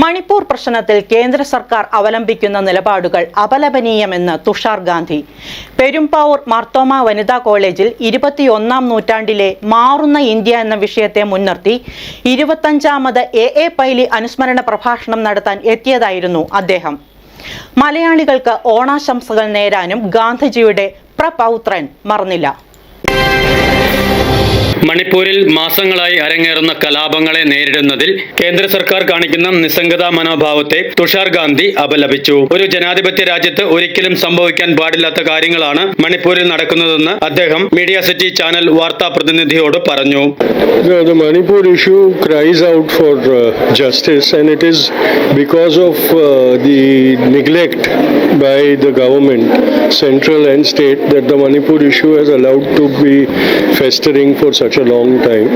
മണിപ്പൂർ പ്രശ്നത്തിൽ കേന്ദ്ര സർക്കാർ അവലംബിക്കുന്ന നിലപാടുകൾ അപലപനീയമെന്ന് തുഷാർ ഗാന്ധി. പെരുമ്പാവൂർ മാർത്തോമ വനിതാ കോളേജിൽ ഇരുപത്തിയൊന്നാം നൂറ്റാണ്ടിലെ മാറുന്ന ഇന്ത്യ എന്ന വിഷയത്തെ മുൻനിർത്തി ഇരുപത്തഞ്ചാമത് എ എ പൈലി അനുസ്മരണ പ്രഭാഷണം നടത്താൻ എത്തിയതായിരുന്നു അദ്ദേഹം. മലയാളികൾക്ക് ഓണാശംസകൾ നേരാനും ഗാന്ധിജിയുടെ പ്രപൗത്രൻ മറന്നില്ല. മണിപ്പൂരിൽ മാസങ്ങളായി അരങ്ങേറുന്ന കലാപങ്ങളെ നേരിടുന്നതിൽ കേന്ദ്ര സർക്കാർ കാണിക്കുന്ന നിസ്സംഗതാ മനോഭാവത്തെ തുഷാർ ഗാന്ധി അപലപിച്ചു. ഒരു ജനാധിപത്യ രാജ്യത്ത് ഒരിക്കലും സംഭവിക്കാൻ പാടില്ലാത്ത കാര്യങ്ങളാണ് മണിപ്പൂരിൽ നടക്കുന്നതെന്ന് അദ്ദേഹം മീഡിയ സിറ്റി ചാനൽ വാർത്താ പ്രതിനിധിയോട് പറഞ്ഞു. The, Manipur issue cries out for uh, justice, and it is because of uh, neglect by the government, central and state, that the Manipur issue has allowed to be festering for long time.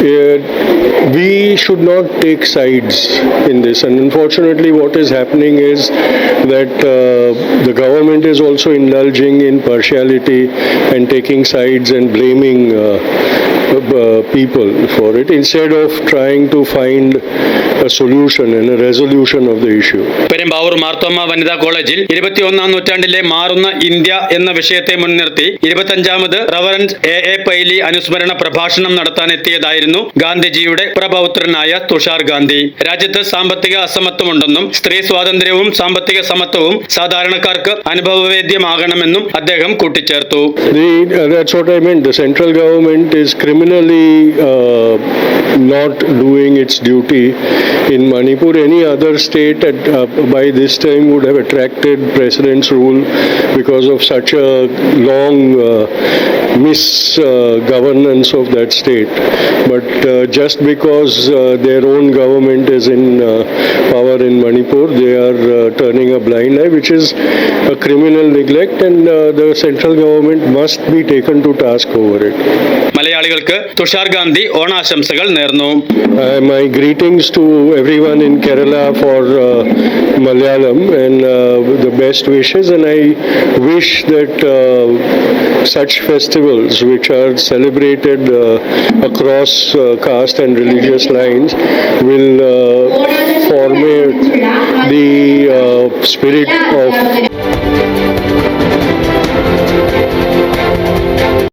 Uh, we should not take sides in this, and unfortunately, what is happening is that uh, the government is also indulging in partiality and taking sides and blaming uh, uh, people for it instead of trying to find a solution and a resolution of the issue. Perumbavoor Marthoma വനിതാ കോളേജിൽ ഇരുപത്തിയൊന്നാം നൂറ്റാണ്ടിലെ മാറുന്ന India എന്ന വിഷയത്തെ മുൻനിർത്തി ഇരുപത്തഞ്ചാമത് reverence A A Paily അനുസ്മരണ പ്രഭാഷണം നടത്താനെത്തിയതായിരുന്നു ഗാന്ധിജിയുടെ പ്രപൗത്രനായ തുഷാർ ഗാന്ധി രാജ്യത്ത് സാമ്പത്തിക അസമത്വമുണ്ടെന്നും സ്ത്രീ സ്വാതന്ത്ര്യവും സാമ്പത്തിക സമത്വവും സാധാരണക്കാർക്ക് അനുഭവവേദ്യമാകണമെന്നും അദ്ദേഹം കൂട്ടിച്ചേർത്തു central government what I meant. The central government is criminally uh, not doing its duty in Manipur. Any other state at, uh, by this time would have attracted president's rule because of such a long uh, misgovernance of that state. But uh, just because uh, their own government is in uh, power in Manipur, they are uh, turning a blind eye, which is a criminal neglect, and uh, the central government must be taken to task over it. മലയാളികൾക്ക് തുഷാർ ഗാന്ധി ഓണാശംസകൾ നേർന്നു Uh, my greetings to everyone in Kerala for uh, Malayalam and uh, the best wishes. And I wish that uh, such festivals, which are celebrated uh, across uh, caste and religious lines, will uh, form the spirit of.